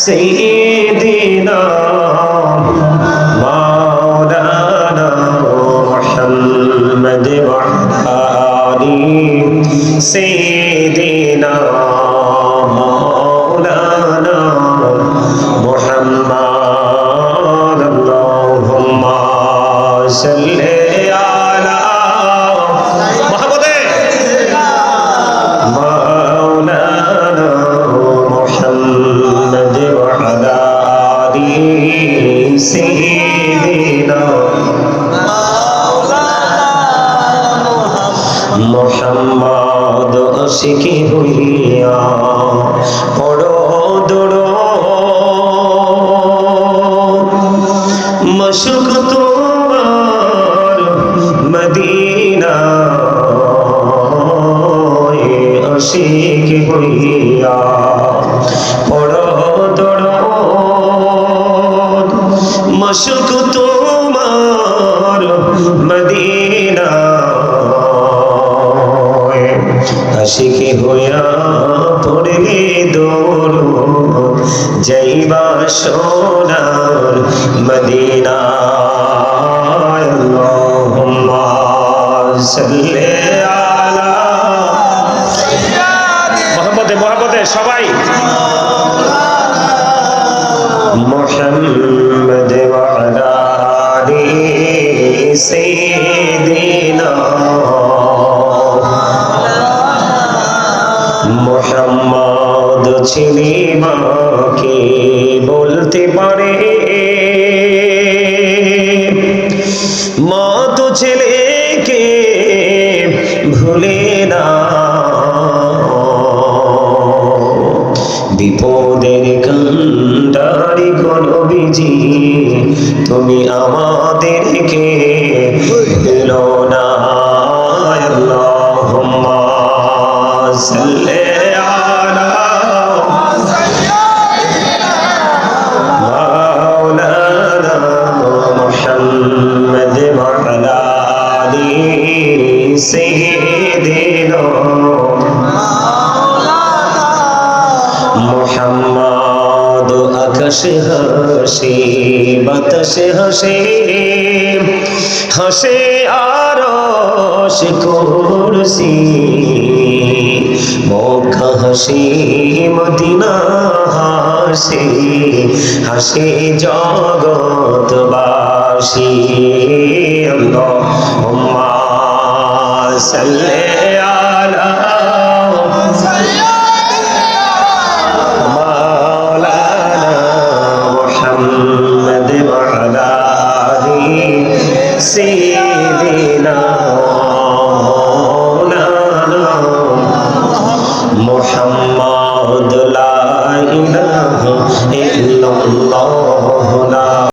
سيدنا مولانا محمد وعلى آله سيدنا سيدنا মোহাম্মদ শিখি হইয়া পড়ো দড়ো মশুক তোমার মদিনা অশিক হইয়া যাইবা সোনার মদিনা আল্লাহুম্মা সাল্লি আলা মোহাম্মদে মোহাম্মদে সবাই محمد وعلى পারে মা তো ছেলেকে ভুলে না। বিপদের কান্ডারি কোনো বিজি তুমি আমাদেরকে দিল মোহাম্মদ আকাশে হাসে বাতাসে হাসে হাসে আর সে করছি মক্কা হাসি মদিনা হাসি হাসি জগৎবাসী আল্লাহ صل على مولانا محمد وعلى آله سيدنا مولانا محمد